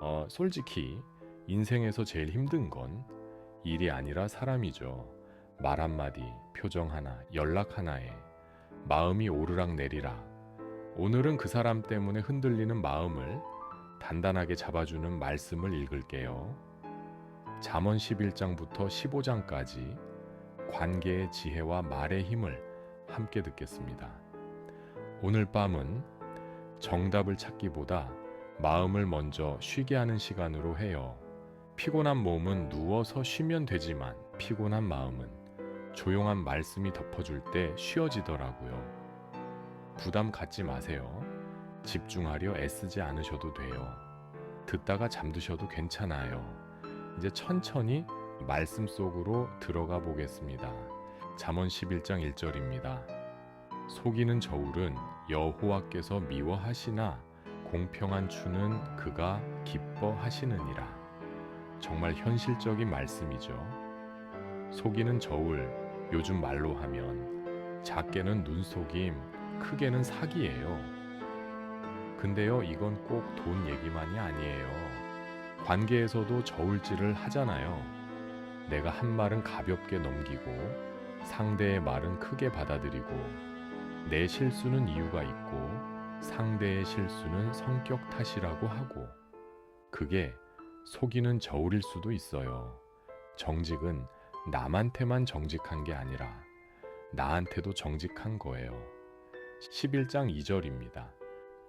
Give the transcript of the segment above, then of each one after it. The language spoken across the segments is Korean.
어, 솔직히 인생에서 제일 힘든 건 일이 아니라 사람이죠. 말 한마디, 표정 하나, 연락 하나에 마음이 오르락 내리락. 오늘은 그 사람 때문에 흔들리는 마음을 단단하게 잡아주는 말씀을 읽을게요. 잠언 11장부터 15장까지 관계의 지혜와 말의 힘을 함께 듣겠습니다. 오늘 밤은 정답을 찾기보다 마음을 먼저 쉬게 하는 시간으로 해요. 피곤한 몸은 누워서 쉬면 되지만 피곤한 마음은 조용한 말씀이 덮어줄 때 쉬어지더라고요. 부담 갖지 마세요. 집중하려 애쓰지 않으셔도 돼요. 듣다가 잠드셔도 괜찮아요. 이제 천천히 말씀 속으로 들어가 보겠습니다. 잠언 11장 1절입니다. 속이는 저울은 여호와께서 미워하시나 공평한 추는 그가 기뻐하시느니라. 정말 현실적인 말씀이죠. 속이는 저울, 요즘 말로 하면 작게는 눈속임, 크게는 사기예요. 근데요, 이건 꼭 돈 얘기만이 아니에요. 관계에서도 저울질을 하잖아요. 내가 한 말은 가볍게 넘기고 상대의 말은 크게 받아들이고 내 실수는 이유가 있고 상대의 실수는 성격 탓이라고 하고 그게 속이는 저울일 수도 있어요. 정직은 남한테만 정직한 게 아니라 나한테도 정직한 거예요. 11장 2절입니다.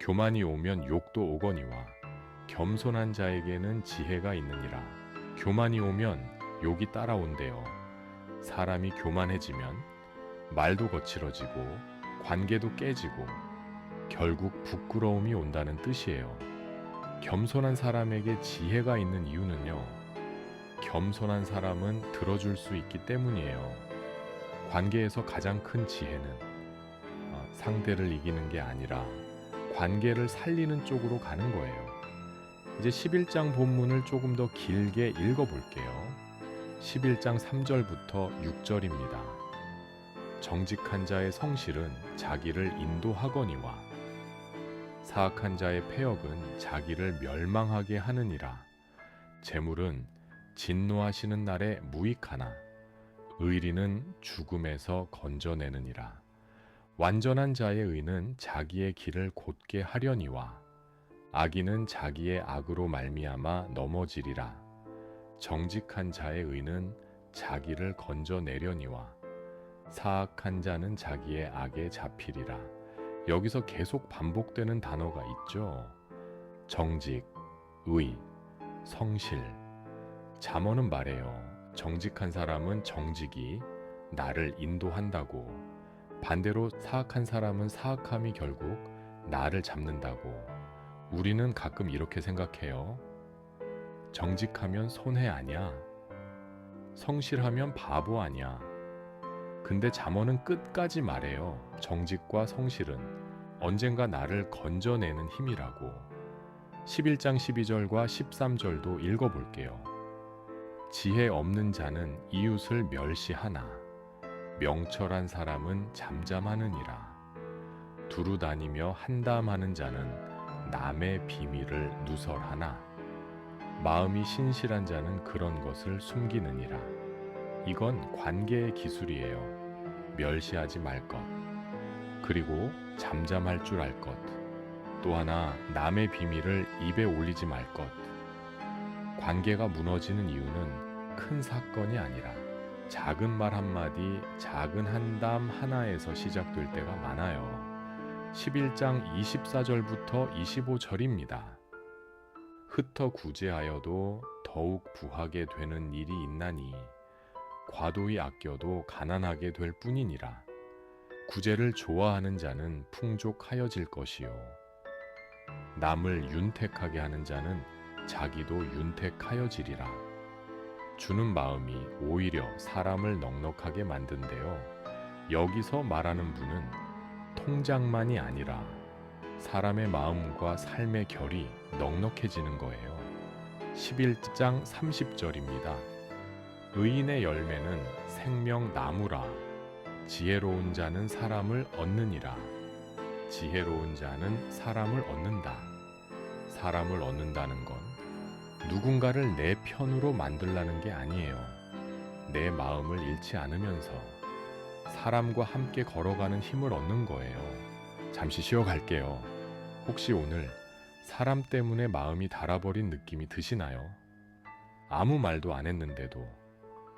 교만이 오면 욕도 오거니와 겸손한 자에게는 지혜가 있느니라. 교만이 오면 욕이 따라온대요. 사람이 교만해지면 말도 거칠어지고 관계도 깨지고 결국 부끄러움이 온다는 뜻이에요. 겸손한 사람에게 지혜가 있는 이유는요. 겸손한 사람은 들어줄 수 있기 때문이에요. 관계에서 가장 큰 지혜는 어, 상대를 이기는 게 아니라 관계를 살리는 쪽으로 가는 거예요. 이제 11장 본문을 조금 더 길게 읽어 볼게요. 11장 3절부터 6절입니다. 정직한 자의 성실은 자기를 인도하거니와 사악한 자의 폐역은 자기를 멸망하게 하느니라. 재물은 진노하시는 날에 무익하나 의리는 죽음에서 건져내느니라. 완전한 자의 의는 자기의 길을 곧게 하려니와 악인은 자기의 악으로 말미암아 넘어지리라. 정직한 자의 의는 자기를 건져내려니와 사악한 자는 자기의 악에 잡히리라. 여기서 계속 반복되는 단어가 있죠. 정직, 의, 성실. 잠언은 말해요. 정직한 사람은 정직이 나를 인도한다고. 반대로 사악한 사람은 사악함이 결국 나를 잡는다고. 우리는 가끔 이렇게 생각해요. 정직하면 손해 아니야. 성실하면 바보 아니야. 근데 잠언은 끝까지 말해요. 정직과 성실은 언젠가 나를 건져내는 힘이라고. 11장 12절과 13절도 읽어볼게요. 지혜 없는 자는 이웃을 멸시하나 명철한 사람은 잠잠하느니라. 두루 다니며 한담하는 자는 남의 비밀을 누설하나 마음이 신실한 자는 그런 것을 숨기느니라. 이건 관계의 기술이에요. 멸시하지 말 것. 그리고 잠잠할 줄 알 것. 또 하나 남의 비밀을 입에 올리지 말 것. 관계가 무너지는 이유는 큰 사건이 아니라 작은 말 한마디, 작은 한담 하나에서 시작될 때가 많아요. 11장 24절부터 25절입니다. 흩어 구제하여도 더욱 부하게 되는 일이 있나니 과도히 아껴도 가난하게 될 뿐이니라. 구제를 좋아하는 자는 풍족하여질 것이요. 남을 윤택하게 하는 자는 자기도 윤택하여지리라. 주는 마음이 오히려 사람을 넉넉하게 만든대요. 여기서 말하는 분은 통장만이 아니라 사람의 마음과 삶의 결이 넉넉해지는 거예요. 11장 30절입니다. 의인의 열매는 생명 나무라. 지혜로운 자는 사람을 얻느니라. 지혜로운 자는 사람을 얻는다. 사람을 얻는다는 건 누군가를 내 편으로 만들라는 게 아니에요. 내 마음을 잃지 않으면서 사람과 함께 걸어가는 힘을 얻는 거예요. 잠시 쉬어갈게요. 혹시 오늘 사람 때문에 마음이 달아버린 느낌이 드시나요? 아무 말도 안 했는데도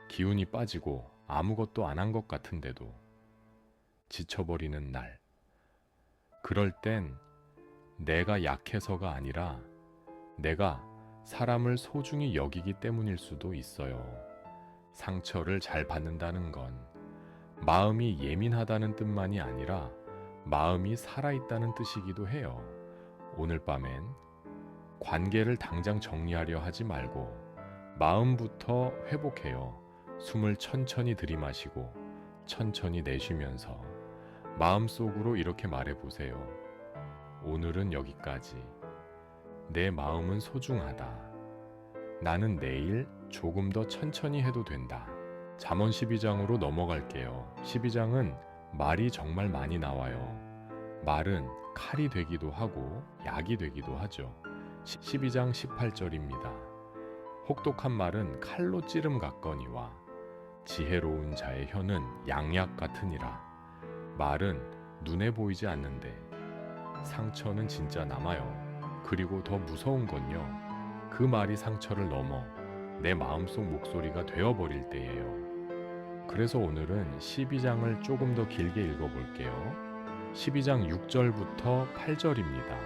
기운이 빠지고 아무것도 안 한 것 같은데도 지쳐버리는 날. 그럴 땐 내가 약해서가 아니라 내가 사람을 소중히 여기기 때문일 수도 있어요. 상처를 잘 받는다는 건 마음이 예민하다는 뜻만이 아니라 마음이 살아있다는 뜻이기도 해요. 오늘 밤엔 관계를 당장 정리하려 하지 말고 마음부터 회복해요. 숨을 천천히 들이마시고 천천히 내쉬면서 마음속으로 이렇게 말해 보세요. 오늘은 여기까지. 내 마음은 소중하다. 나는 내일 조금 더 천천히 해도 된다. 잠언 12장으로 넘어갈게요. 12장은 말이 정말 많이 나와요. 말은 칼이 되기도 하고 약이 되기도 하죠. 12장 18절입니다. 혹독한 말은 칼로 찌름 같거니와 지혜로운 자의 혀는 양약 같으니라. 말은 눈에 보이지 않는데 상처는 진짜 남아요. 그리고 더 무서운 건요. 그 말이 상처를 넘어 내 마음속 목소리가 되어버릴 때예요. 그래서 오늘은 12장을 조금 더 길게 읽어볼게요. 12장 6절부터 8절입니다.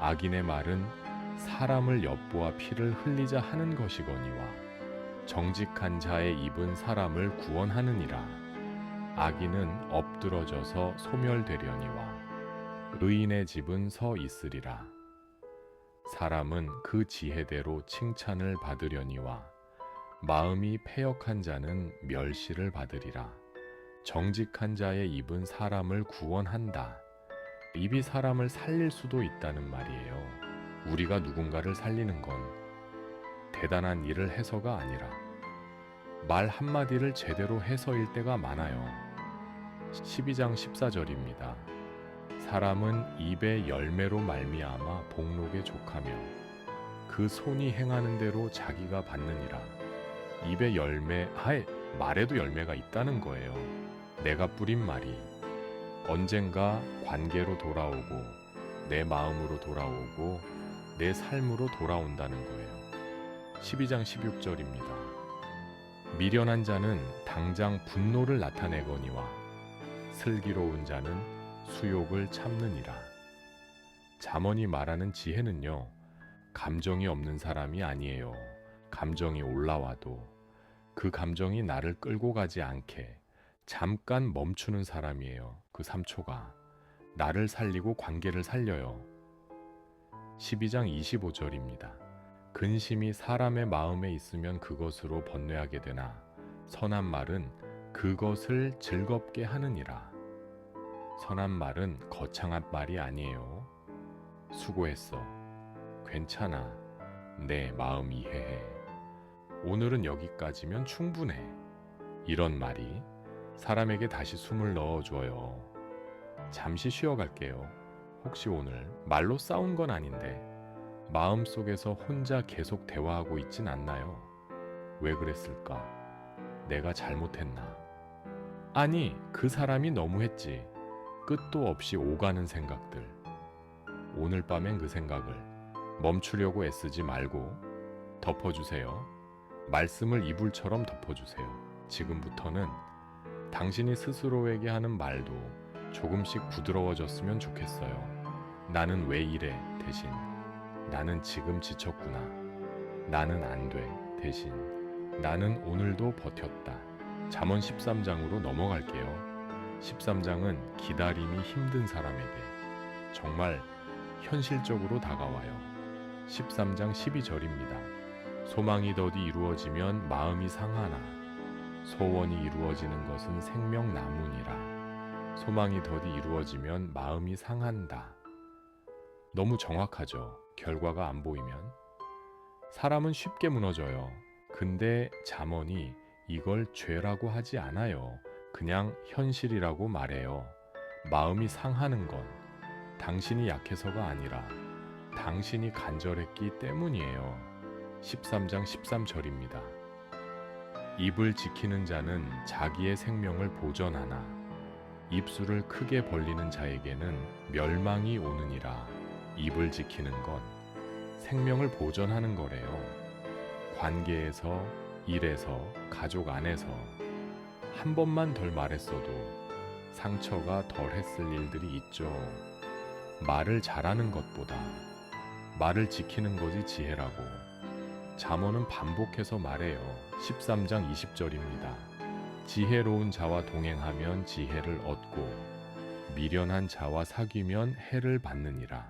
악인의 말은 사람을 엿보아 피를 흘리자 하는 것이거니와 정직한 자의 입은 사람을 구원하느니라. 악인은 엎드러져서 소멸되려니와 의인의 집은 서 있으리라. 사람은 그 지혜대로 칭찬을 받으려니와 마음이 패역한 자는 멸시를 받으리라. 정직한 자의 입은 사람을 구원한다. 입이 사람을 살릴 수도 있다는 말이에요. 우리가 누군가를 살리는 건 대단한 일을 해서가 아니라 말 한마디를 제대로 해서일 때가 많아요. 12장 14절입니다. 사람은 입의 열매로 말미암아 복록에 족하며 그 손이 행하는 대로 자기가 받느니라. 입의 열매, 하에 말에도 열매가 있다는 거예요. 내가 뿌린 말이 언젠가 관계로 돌아오고 내 마음으로 돌아오고 내 삶으로 돌아온다는 거예요. 12장 16절입니다. 미련한 자는 당장 분노를 나타내거니와 슬기로운 자는 수욕을 참느니라. 잠언이 말하는 지혜는요, 감정이 없는 사람이 아니에요. 감정이 올라와도 그 감정이 나를 끌고 가지 않게 잠깐 멈추는 사람이에요. 그 3초가. 나를 살리고 관계를 살려요. 12장 25절입니다. 근심이 사람의 마음에 있으면 그것으로 번뇌하게 되나 선한 말은 그것을 즐겁게 하느니라. 선한 말은 거창한 말이 아니에요. 수고했어. 괜찮아. 내 마음 이해해. 오늘은 여기까지면 충분해. 이런 말이 사람에게 다시 숨을 넣어줘요. 잠시 쉬어갈게요. 혹시 오늘 말로 싸운 건 아닌데 마음 속에서 혼자 계속 대화하고 있진 않나요? 왜 그랬을까? 내가 잘못했나? 아니, 그 사람이 너무했지. 끝도 없이 오가는 생각들. 오늘 밤엔 그 생각을 멈추려고 애쓰지 말고 덮어주세요. 말씀을 이불처럼 덮어주세요. 지금부터는 당신이 스스로에게 하는 말도 조금씩 부드러워졌으면 좋겠어요. 나는 왜 이래 대신 나는 지금 지쳤구나. 나는 안 돼 대신 나는 오늘도 버텼다. 잠언 13장으로 넘어갈게요. 13장은 기다림이 힘든 사람에게 정말 현실적으로 다가와요. 13장 12절입니다. 소망이 더디 이루어지면 마음이 상하나 소원이 이루어지는 것은 생명나무니라. 소망이 더디 이루어지면 마음이 상한다. 너무 정확하죠. 결과가 안 보이면. 사람은 쉽게 무너져요. 근데 잠언이 이걸 죄라고 하지 않아요. 그냥 현실이라고 말해요. 마음이 상하는 건 당신이 약해서가 아니라 당신이 간절했기 때문이에요. 13장 13절입니다. 입을 지키는 자는 자기의 생명을 보전하나 입술을 크게 벌리는 자에게는 멸망이 오느니라. 입을 지키는 건 생명을 보전하는 거래요. 관계에서, 일에서, 가족 안에서 한 번만 덜 말했어도 상처가 덜 했을 일들이 있죠. 말을 잘하는 것보다 말을 지키는 것이 지혜라고. 잠언은 반복해서 말해요. 13장 20절입니다. 지혜로운 자와 동행하면 지혜를 얻고 미련한 자와 사귀면 해를 받느니라.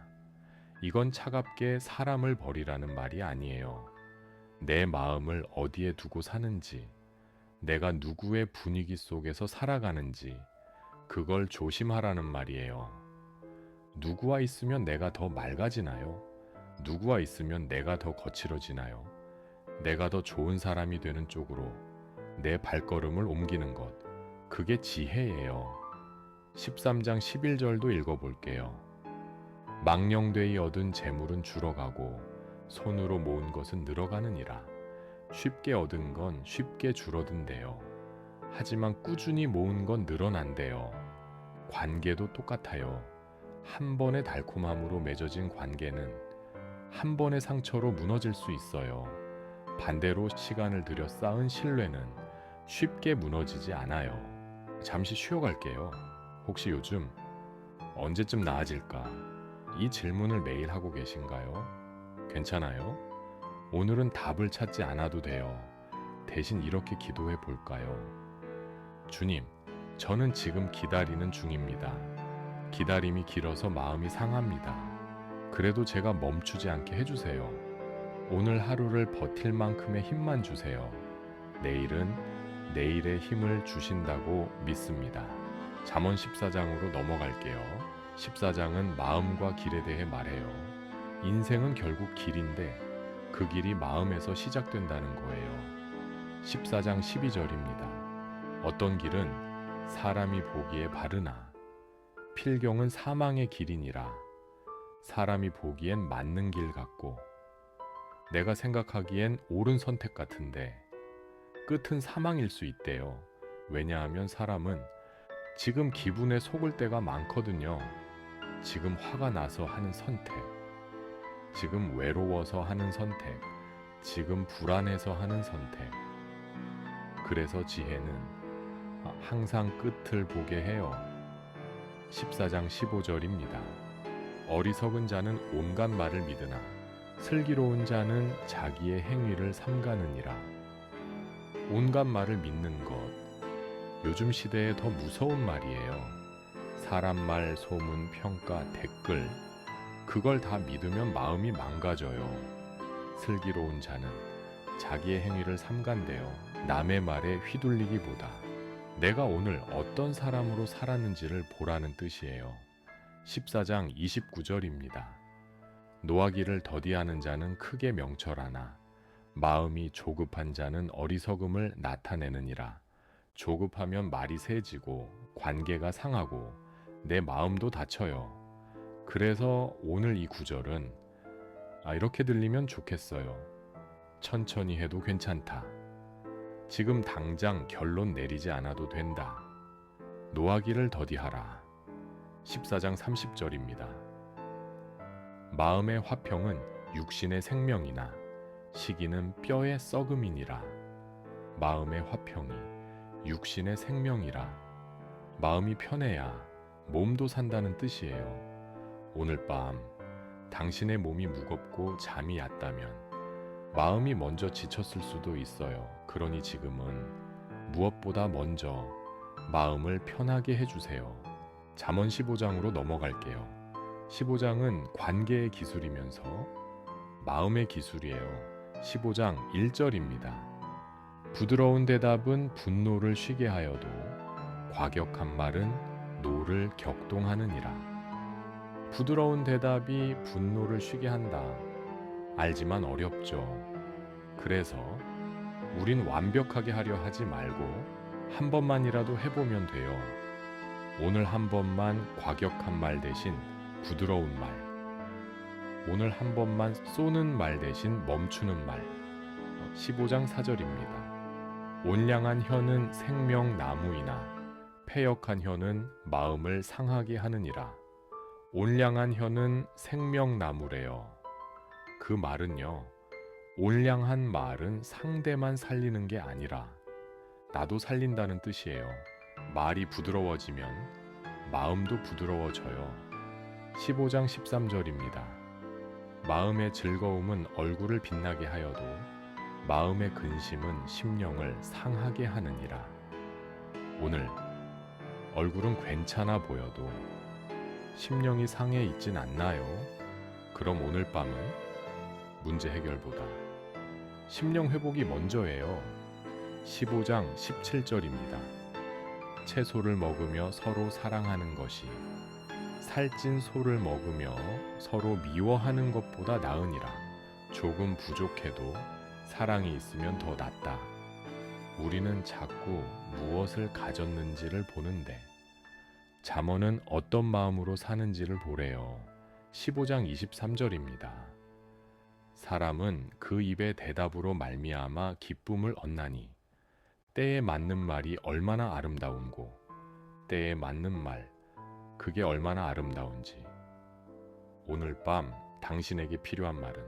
이건 차갑게 사람을 버리라는 말이 아니에요. 내 마음을 어디에 두고 사는지, 내가 누구의 분위기 속에서 살아가는지, 그걸 조심하라는 말이에요. 누구와 있으면 내가 더 맑아지나요? 누구와 있으면 내가 더 거칠어지나요? 내가 더 좋은 사람이 되는 쪽으로 내 발걸음을 옮기는 것. 그게 지혜예요. 13장 11절도 읽어볼게요. 망령되이 얻은 재물은 줄어가고 손으로 모은 것은 늘어가느니라. 쉽게 얻은 건 쉽게 줄어든대요. 하지만 꾸준히 모은 건 늘어난대요. 관계도 똑같아요. 한 번의 달콤함으로 맺어진 관계는 한 번의 상처로 무너질 수 있어요. 반대로 시간을 들여 쌓은 신뢰는 쉽게 무너지지 않아요. 잠시 쉬어갈게요. 혹시 요즘 언제쯤 나아질까? 이 질문을 매일 하고 계신가요? 괜찮아요? 오늘은 답을 찾지 않아도 돼요. 대신 이렇게 기도해 볼까요? 주님, 저는 지금 기다리는 중입니다. 기다림이 길어서 마음이 상합니다. 그래도 제가 멈추지 않게 해주세요. 오늘 하루를 버틸 만큼의 힘만 주세요. 내일은 내일의 힘을 주신다고 믿습니다. 잠언 14장으로 넘어갈게요. 14장은 마음과 길에 대해 말해요. 인생은 결국 길인데 그 길이 마음에서 시작된다는 거예요. 14장 12절입니다. 어떤 길은 사람이 보기에 바르나 필경은 사망의 길이니라 사람이 보기엔 맞는 길 같고 내가 생각하기엔 옳은 선택 같은데 끝은 사망일 수 있대요. 왜냐하면 사람은 지금 기분에 속을 때가 많거든요. 지금 화가 나서 하는 선택, 지금 외로워서 하는 선택, 지금 불안해서 하는 선택. 그래서 지혜는 항상 끝을 보게 해요. 14장 15절입니다. 어리석은 자는 온갖 말을 믿으나 슬기로운 자는 자기의 행위를 삼가느니라. 온갖 말을 믿는 것. 요즘 시대에 더 무서운 말이에요. 사람 말, 소문, 평가, 댓글, 그걸 다 믿으면 마음이 망가져요. 슬기로운 자는 자기의 행위를 삼간대요. 남의 말에 휘둘리기보다 내가 오늘 어떤 사람으로 살았는지를 보라는 뜻이에요. 14장 29절입니다. 노하기를 더디하는 자는 크게 명철하나 마음이 조급한 자는 어리석음을 나타내느니라. 조급하면 말이 세지고 관계가 상하고 내 마음도 다쳐요. 그래서 오늘 이 구절은 아, 이렇게 들리면 좋겠어요. 천천히 해도 괜찮다. 지금 당장 결론 내리지 않아도 된다. 노하기를 더디하라. 14장 30절입니다. 마음의 화평은 육신의 생명이나 시기는 뼈의 썩음이니라. 마음의 화평이 육신의 생명이라. 마음이 편해야 몸도 산다는 뜻이에요. 오늘 밤 당신의 몸이 무겁고 잠이 얕다면 마음이 먼저 지쳤을 수도 있어요. 그러니 지금은 무엇보다 먼저 마음을 편하게 해주세요. 잠언 15장으로 넘어갈게요. 15장은 관계의 기술이면서 마음의 기술이에요. 15장 1절입니다. 부드러운 대답은 분노를 쉬게 하여도 과격한 말은 노를 격동하느니라. 부드러운 대답이 분노를 쉬게 한다. 알지만 어렵죠. 그래서 우린 완벽하게 하려 하지 말고 한 번만이라도 해보면 돼요. 오늘 한 번만 과격한 말 대신 부드러운 말. 오늘 한 번만 쏘는 말 대신 멈추는 말. 15장 4절입니다. 온량한 혀는 생명나무이나 패역한 혀는 마음을 상하게 하느니라. 온량한 혀는 생명나무래요. 그 말은요. 온량한 말은 상대만 살리는 게 아니라 나도 살린다는 뜻이에요. 말이 부드러워지면 마음도 부드러워져요. 15장 13절입니다. 마음의 즐거움은 얼굴을 빛나게 하여도 마음의 근심은 심령을 상하게 하느니라. 오늘 얼굴은 괜찮아 보여도 심령이 상해 있진 않나요? 그럼 오늘 밤은 문제 해결보다 심령 회복이 먼저예요. 15장 17절입니다. 채소를 먹으며 서로 사랑하는 것이 살찐 소를 먹으며 서로 미워하는 것보다 나으니라. 조금 부족해도 사랑이 있으면 더 낫다. 우리는 자꾸 무엇을 가졌는지를 보는데 잠언은 어떤 마음으로 사는지를 보래요. 15장 23절입니다. 사람은 그 입의 대답으로 말미암아 기쁨을 얻나니 때에 맞는 말이 얼마나 아름다운고 때에 맞는 말 그게 얼마나 아름다운지 오늘 밤 당신에게 필요한 말은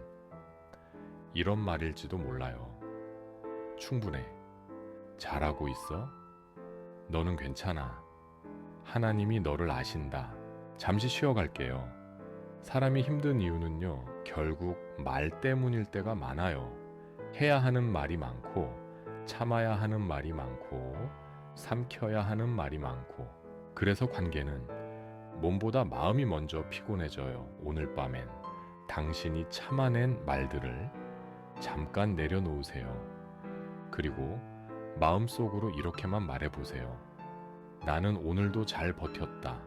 이런 말일지도 몰라요. 충분해. 잘하고 있어? 너는 괜찮아. 하나님이 너를 아신다. 잠시 쉬어갈게요. 사람이 힘든 이유는요, 결국 말 때문일 때가 많아요. 해야 하는 말이 많고, 참아야 하는 말이 많고, 삼켜야 하는 말이 많고, 그래서 관계는 몸보다 마음이 먼저 피곤해져요. 오늘 밤엔 당신이 참아낸 말들을 잠깐 내려놓으세요. 그리고 마음속으로 이렇게만 말해보세요. 나는 오늘도 잘 버텼다.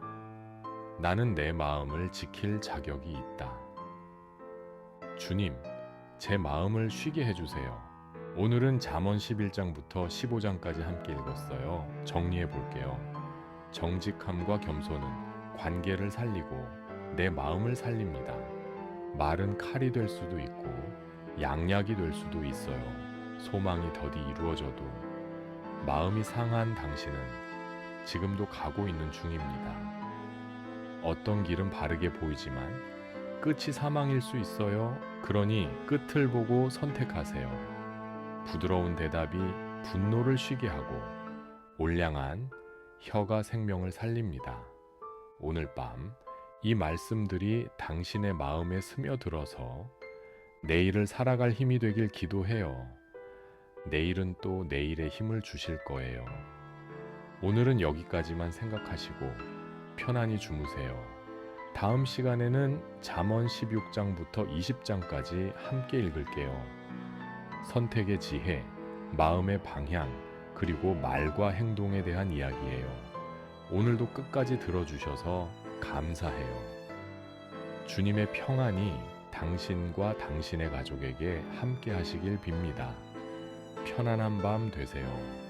나는 내 마음을 지킬 자격이 있다. 주님, 제 마음을 쉬게 해주세요. 오늘은 잠언 11장부터 15장까지 함께 읽었어요. 정리해 볼게요. 정직함과 겸손은 관계를 살리고 내 마음을 살립니다. 말은 칼이 될 수도 있고 양약이 될 수도 있어요. 소망이 더디 이루어져도 마음이 상한 당신은 지금도 가고 있는 중입니다. 어떤 길은 바르게 보이지만 끝이 사망일 수 있어요. 그러니 끝을 보고 선택하세요. 부드러운 대답이 분노를 쉬게 하고 올량한 혀가 생명을 살립니다. 오늘 밤 이 말씀들이 당신의 마음에 스며들어서 내일을 살아갈 힘이 되길 기도해요. 내일은 또 내일의 힘을 주실 거예요. 오늘은 여기까지만 생각하시고 편안히 주무세요. 다음 시간에는 잠언 16장부터 20장까지 함께 읽을게요. 선택의 지혜, 마음의 방향, 그리고 말과 행동에 대한 이야기예요. 오늘도 끝까지 들어주셔서 감사해요. 주님의 평안이 당신과 당신의 가족에게 함께 하시길 빕니다. 편안한 밤 되세요.